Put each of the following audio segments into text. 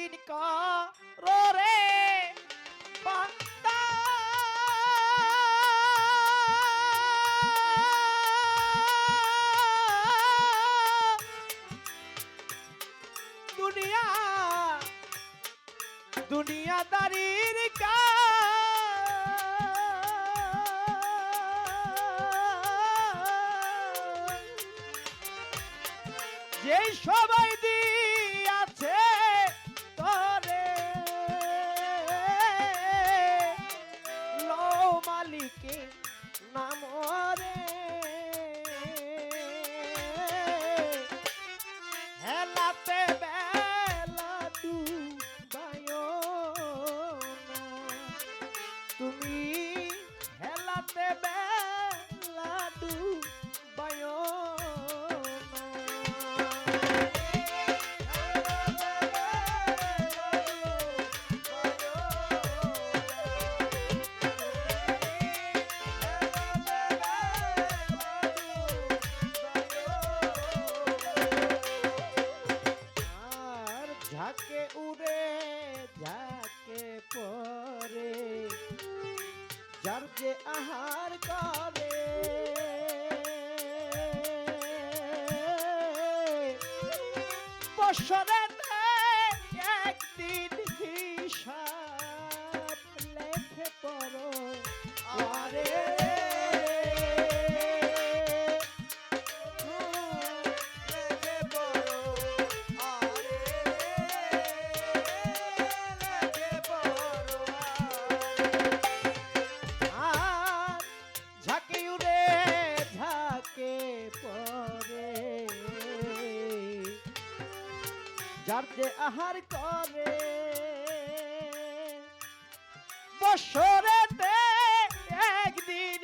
দিন কর রে বান্দা। দুনিয়া দুনিয়াদারির কাজ সবাই দিন namo আহার করে। বছরে একদিন হিসাব লেখে পড়ো। আহার করে। বছরেতে একদিন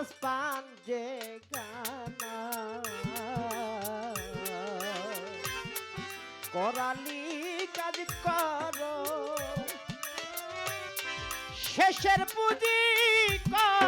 আকাশ পান যে গানা করালি কাজ কর শেষের পুঁজি কর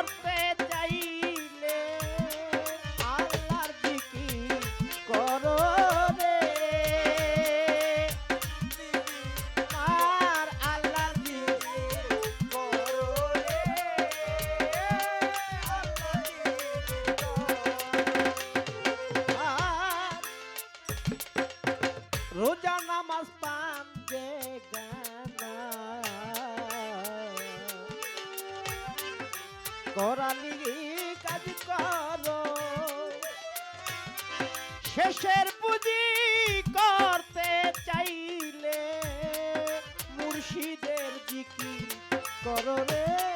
করালি কাজ কর। শেষের পুঁজি করতে চাইলে মুর্শিদের জিকির করো রে।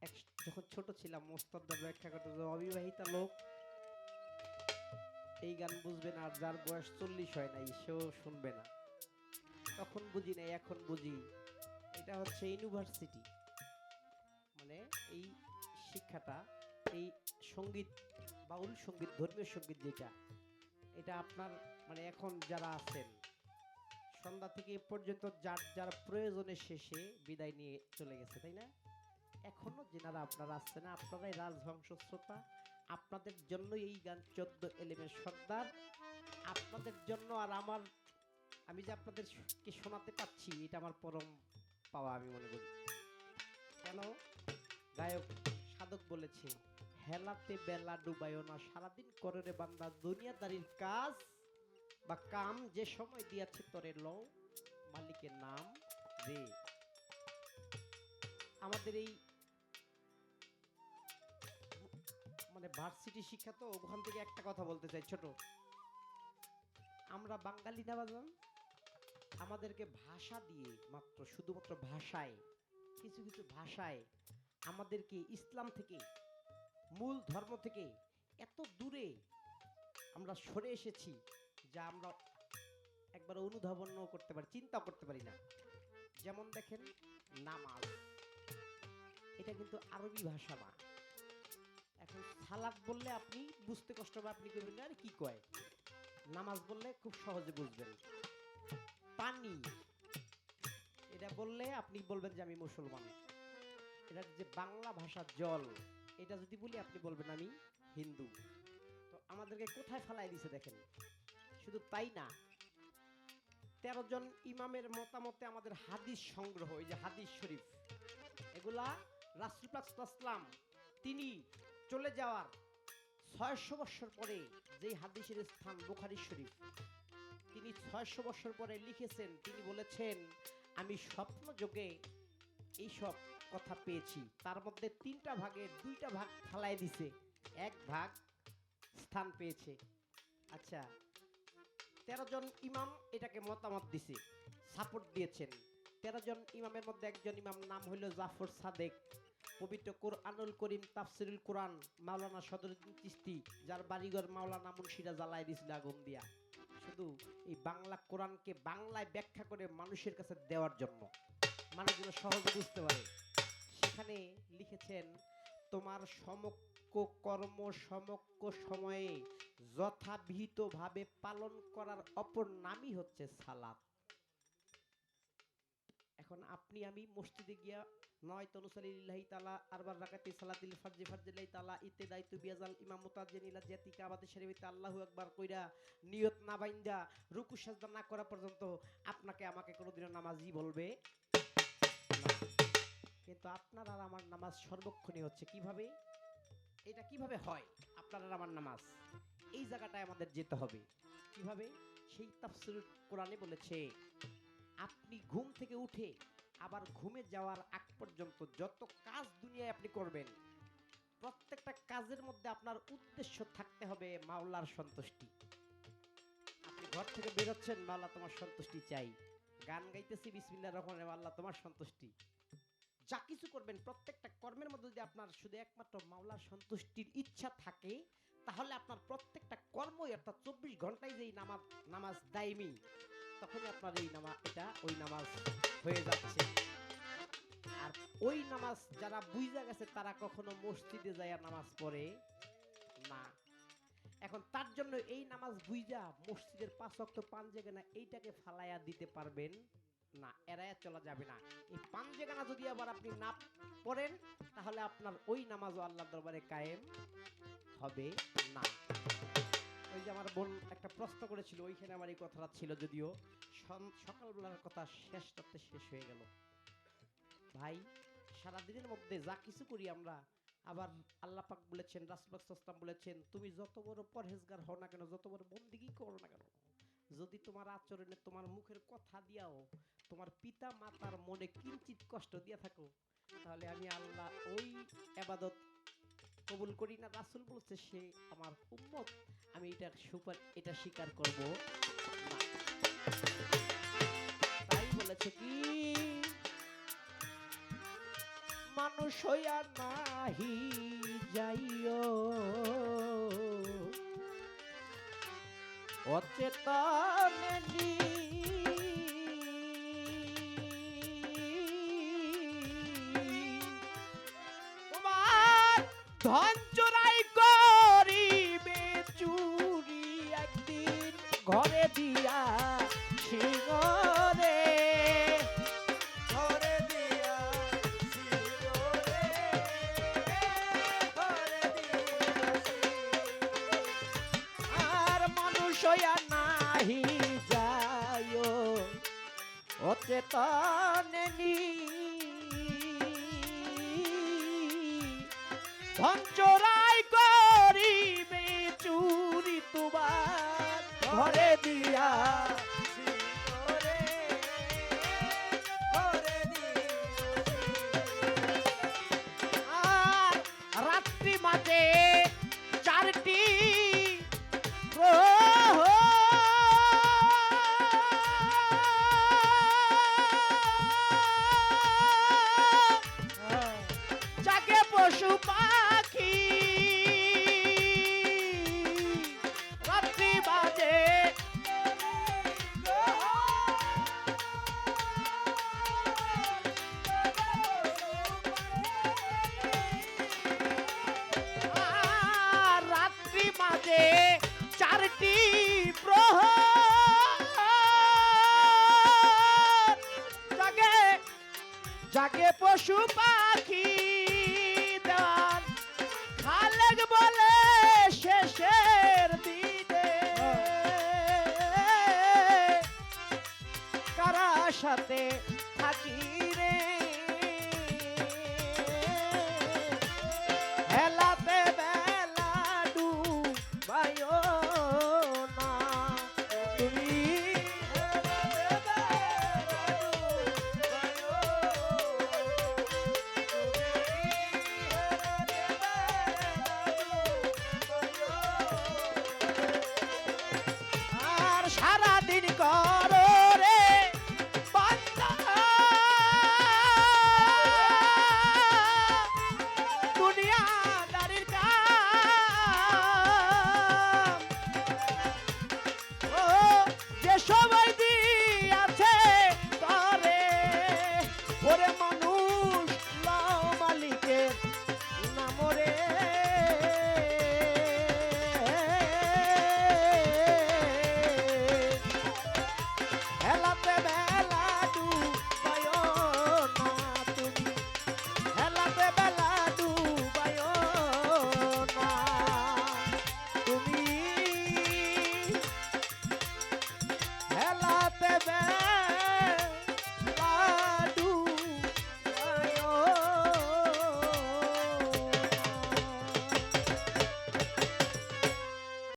এক- যখন ছোট ছিলাম মোস্তাদার ব্যাখ্যা করতে অবিবাহিতা লোক। এই গান বুঝবে না, আর যার বয়স চল্লিশ হয় নাই, সেও শুনবে না। তখন বুঝি নাই, এখন বুঝি। এটা হচ্ছে ইউনিভার্সিটি। মানে এই শিক্ষাটা, এই সংগীত, বাউল সংগীত, ধর্মীয় সংগীত যেটা, এটা আপনার মানে এখন যারা আছেন সন্ধ্যা থেকে এ পর্যন্ত যার যার প্রয়োজনের শেষে বিদায় নিয়ে চলে গেছে, তাই না? এখনও যেনারা আপনারা আসছে না আপনারাই রাজবংশ শ্রোতা, আপনাদের জন্য এই গান চোদ্দ এলেমের সর্দার। আপনাদের জন্য আর আমার, আমি যে আপনাদেরকে শোনাতে পাচ্ছি, এটা আমার পরম পাওয়া, আমি মনে করি। কেন? গায়ক সাধক বলেছে, হেলাতে বেলা ডুবাইও না, সারাদিন করে রে বান্দা, দুনিয়াদারির কাজ বা কাম যে সময় দিয়াছে তোরে লও, মালিকের নাম রে। আমাদের এই মানে ভার্সিটি শিক্ষা তো ওখান থেকে একটা কথা বলতে চাই, ছোট। আমরা বাঙালি না বাজান? আমাদেরকে ভাষা দিয়ে মাত্র শুধুমাত্র ভাষায়, কিছু কিছু ভাষায় আমাদেরকে ইসলাম থেকে, মূল ধর্ম থেকে এত দূরে আমরা সরে এসেছি। যা আমরা একবার অনুধাবন করতে পারি চিন্তা করতে পারি না। যেমন দেখেন, নামাজ। এটা কিন্তু আরবি ভাষা না। এখন সালাদ বললে আপনি বুঝতে কষ্ট হবে, আপনি করবেন আরে কি কয়? নামাজ বললে খুব সহজে বুঝবেন। পানি। এটা বললে আপনি বলবেন যে, আমি মুসলমান। এটা যে বাংলা ভাষা জল, এটা যদি বলি আপনি বলবেন, আমি হিন্দু। তো আমাদেরকে কোথায় ফেলাই দিছে দেখেন? শুধু তাই না, তেরো জন ইমামের মতামতে আমাদের হাদিস সংগ্রহ, এই যে হাদিস শরীফ, এগুলা রাসুলাম তিনি চলে যাওয়ার ছয়শো বৎসর পরে যেই হাদিসের স্থান বুখারি শরীফ, তিনি ছয়শো বৎসর পরে লিখেছেন, তিনি বলেছেন, আমি স্বপ্ন যোগে এইসব কথা পেয়েছি। তার মধ্যে তিনটা ভাগে, দুইটা ভাগ ফালাই দিছে, এক ভাগ স্থান পেয়েছে। আচ্ছা তেরো জন ইমাম এটাকে মতামত দিছে সাপোর্ট দিয়েছেন। তেরো জন ইমামের মধ্যে একজন ইমাম নাম হইল জাফর সাদেক, পবিত্র কোরআনুল করিম, তাফসিরুল কোরআন, মাওলানা সদরুদ্দিন চিস্তি যার বাড়িঘর মাওলানা মুন্সিরা জ্বালাই দিয়েছিল আগুন দিয়া। শুধু এই বাংলা কোরআনকে বাংলায় ব্যাখ্যা করে মানুষের কাছে দেওয়ার জন্য। মানুষ যেন সহজে বুঝতে পারে। সেখানে লিখেছেন, তোমার সমক্ষ কর্ম সমক্ষ সময়ে যথাবিহিতভাবে পালন করার অপর নামই হচ্ছে সালাত। এখন আপনি আমি মসজিদে গিয়া নয় তনুসালিল্লাহি তালা আরবার রাকাতি সালাতিল ফারজি ফারজিল্লাহি তালা ইতে দায়িত্ব বিয়াজাল ইমাম মুতাজ্জিনিলা জাতিকা আমাদের শরীফতে আল্লাহু আকবার কইরা নিয়ত না বাইন্দা রুকু সাজদা না করা পর্যন্ত আপনাকে আমাকে কোনোদিনও নামাজি বলবে কিন্তু আপনার আর আমার নামাজ সর্বক্ষণই হচ্ছে কীভাবে? এটা কীভাবে হয়? আপনার আর আমার নামাজ? এই জায়গাটায় আমাদের যেতে হবে। কীভাবে? সেই তাফসির কোরআনে বলেছে, আপনি ঘুম থেকে উঠে আবার ঘুমে যাওয়ার আগ পর্যন্ত যত কাজ দুনিয়ায় আপনি করবেন, প্রত্যেকটা কাজের মধ্যে আপনার উদ্দেশ্য থাকতে হবে মাওলার সন্তুষ্টি। আপনি ঘর থেকে বেরোচ্ছেন মাওলা তোমার সন্তুষ্টি চাই। গান গাইতেছি বিসমিল্লাহ রহমান আল্লাহ তোমার সন্তুষ্টি। যা কিছু করবেন, প্রত্যেকটা কর্মের মধ্যে যদি আপনার শুধু একমাত্র মাওলার সন্তুষ্টির ইচ্ছা থাকে তাহলে আপনার প্রত্যেকটা কর্মই অর্থাৎ চব্বিশ ঘন্টায় যেই নামাজ নামাজ দায়মি, তখনই আপনার এই নামাজ এটা ওই নামাজ হয়ে যাচ্ছে। আর ওই নামাজ যারা বুঝা গেছে, তারা কখনো মসজিদে যায় নামাজ পড়ে না। এখন তার জন্য এই নামাজ বুঝা মসজিদের পাঁচ অক্ট পাঞ্জেগানা এইটাকে ফালাইয়া দিতে পারবেন। না, এড়াইয়া চলা যাবে না। এই পাঞ্জেগানা যদি আবার আপনি না পড়েন, তাহলে আপনার ওই নামাজও আল্লাহ দরবারে কায়েম হবে না। ওই যে আমার বোন একটা প্রশ্ন করেছিল, ওইখানে আমার এই কথাটা ছিল যদিও। সকালবেলার কথা শেষ করতে শেষ হয়ে গেল। ভাই, সারাদিনের মধ্যে যা কিছু করি আমরা, আবার আল্লাহ পাক বলেছেন রাসুলাম বলেছেন, তুমি যত বড় পরহেজগার হও না কেন, যত বড় বন্দিগি করো না কেন যদি তোমার আচরণে তোমার মুখের কথা দিয়াও, তোমার পিতা মাতার মনে কিঞ্চিত কষ্ট দিয়া থাকো, তাহলে আমি আল্লাহ ওই আবাদত কবুল করি না। রাসুল বলছে, সে আমার উম্মত, আমি এটা সুপার, এটা স্বীকার করব তাই বলেছে কি? মানুষ হইয়া নাহি যাইও। অচেতনে তোমার ধন চোরাই করিবে চুরি একদিন ঘরে দিয়া সিংহরে অচেতনে নি। ধনচোরাই করিবে চুরি তোমার ঘরে দিয়া।